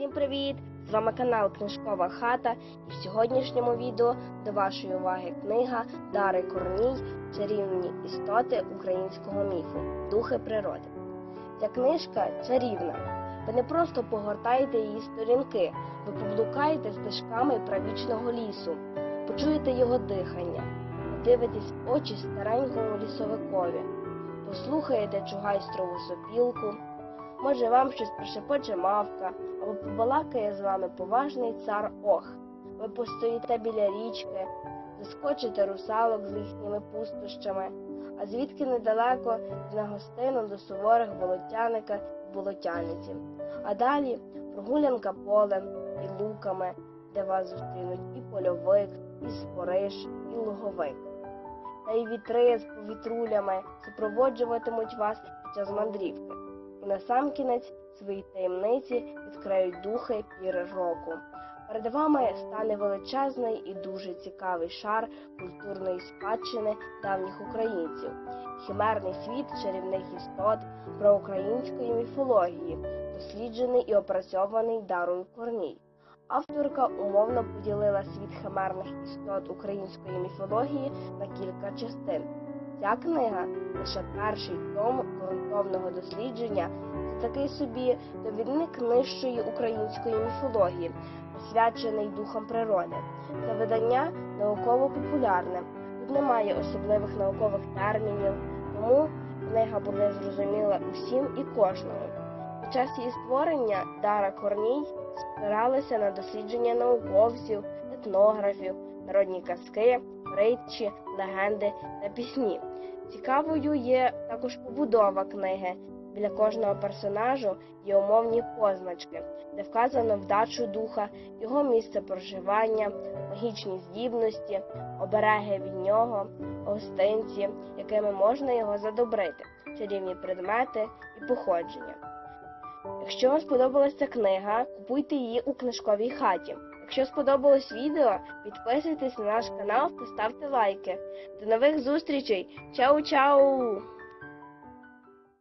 Всім привіт! З вами канал Книжкова хата і в сьогоднішньому відео до вашої уваги книга Дари Корній Чарівні істоти українського міфу Духи природи. Ця книжка чарівна. Ви не просто погортаєте її сторінки, ви поблукаєте стежками правічного лісу, почуєте його дихання, подивитесь в очі старенькому лісовикові, послухаєте чугайстрову сопілку. Може, вам щось прошепоче мавка, або побалакає з вами поважний цар Ох. Ви постоїте біля річки, заскочите русалок з їхніми пустощами, а звідки недалеко на гостину до суворих болотяника і болотяниці. А далі прогулянка полем і луками, де вас зустрінуть і польовик, і спориш, і луговик. Та й вітри з повітрулями супроводжуватимуть вас під час мандрівки насамкінець свої таємниці відкриють духи пір року. Перед вами стане величезний і дуже цікавий шар культурної спадщини давніх українців, химерний світ чарівних істот про української міфології, досліджений і опрацьований Дарою Корній. Авторка умовно поділила світ химерних істот української міфології на кілька частин. Ця книга лише перший том ґрунтовного дослідження. Це такий собі довідник нижчої української міфології, присвячений духам природи. Це видання науково-популярне. Тут немає особливих наукових термінів, тому книга буде зрозуміла усім і кожному. Під час її створення Дара Корній спиралася на дослідження науковців, етнографів, народні казки, притчі, легенди та пісні. Цікавою є також побудова книги. Біля кожного персонажу є умовні позначки, де вказано вдачу духа, його місце проживання, магічні здібності, обереги від нього, гостинці, якими можна його задобрити, чарівні предмети і походження. Якщо вам сподобалася ця книга, купуйте її у книжковій хаті. Якщо сподобалось відео, підписуйтесь на наш канал та ставте лайки. До нових зустрічей! Чау-чау!